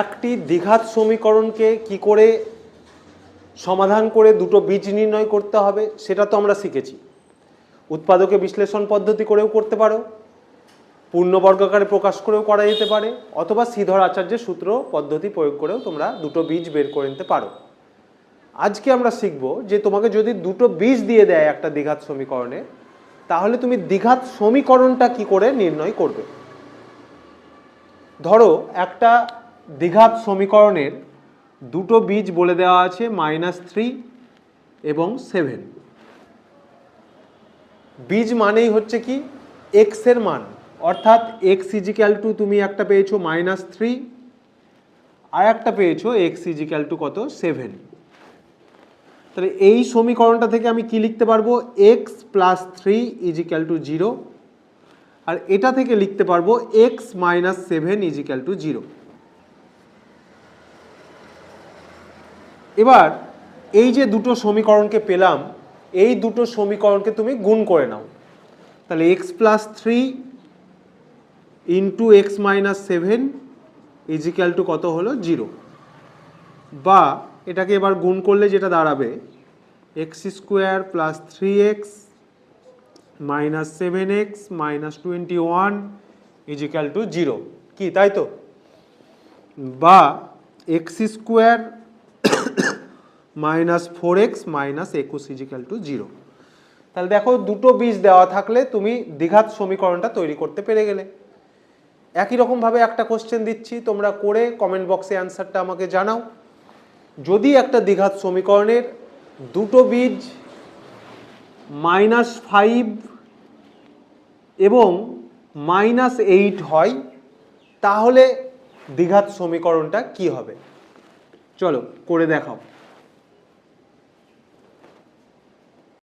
একটি দ্বিঘাত সমীকরণকে কি করে সমাধান করে দুটো বীজ নির্ণয় করতে হবে, সেটা তো আমরা শিখেছি। উৎপাদকে বিশ্লেষণ পদ্ধতি করেও করতে পারো, পূর্ণবর্গাকারে প্রকাশ করেও করা যেতে পারে, অথবা শ্রীধর আচার্যের সূত্র পদ্ধতি প্রয়োগ করেও তোমরা দুটো বীজ বের করে নিতে পারো। আজকে আমরা শিখব যে তোমাকে যদি দুটো বীজ দিয়ে দেয় একটা দ্বিঘাত সমীকরণে, তাহলে তুমি দ্বিঘাত সমীকরণটা কি করে নির্ণয় করবে? ধরো একটা দ্বিঘাত সমীকরণের দুটো বীজ বলে দেওয়া আছে মাইনাস থ্রি এবং সেভেন বীজ মানেই হচ্ছে কি? এক্সের মান। অর্থাৎ এক্স ইজিক্যাল টু তুমি একটা পেয়েছ মাইনাস থ্রি আর একটা পেয়েছ এক্স ইজিক্যাল টু কত? সেভেন তাহলে এই সমীকরণটা থেকে আমি কি লিখতে পারব? X plus three equal to zero আর এটা থেকে লিখতে পারব x minus seven equal to zero এবার এই যে দুটো সমীকরণকে পেলাম, এই দুটো সমীকরণকে তুমি গুণ করে নাও। তাহলে x plus three into x minus seven equal to কত হলো? জিরো বা এটাকে এবার গুণ করলে যেটা দাঁড়াবে x square plus three x minus seven x minus twenty one equal to zero কি, তাই তো? বা x square minus four x minus একুশ ইজিক্যাল টু জিরো তাহলে দেখো দুটো বীজ দেওয়া থাকলে তুমি দ্বিঘাত সমীকরণটা তৈরি করতে পেরে গেলে। একই রকমভাবে একটা কোশ্চেন দিচ্ছি, তোমরা করে কমেন্ট বক্সে অ্যান্সারটা আমাকে জানাও। যদি একটা দ্বিঘাত সমীকরণের দুটো বীজ মাইনাস ফাইভ এবং মাইনাস এইট হয়, তাহলে দ্বিঘাত সমীকরণটা কি হবে? চলো, করে দেখাও।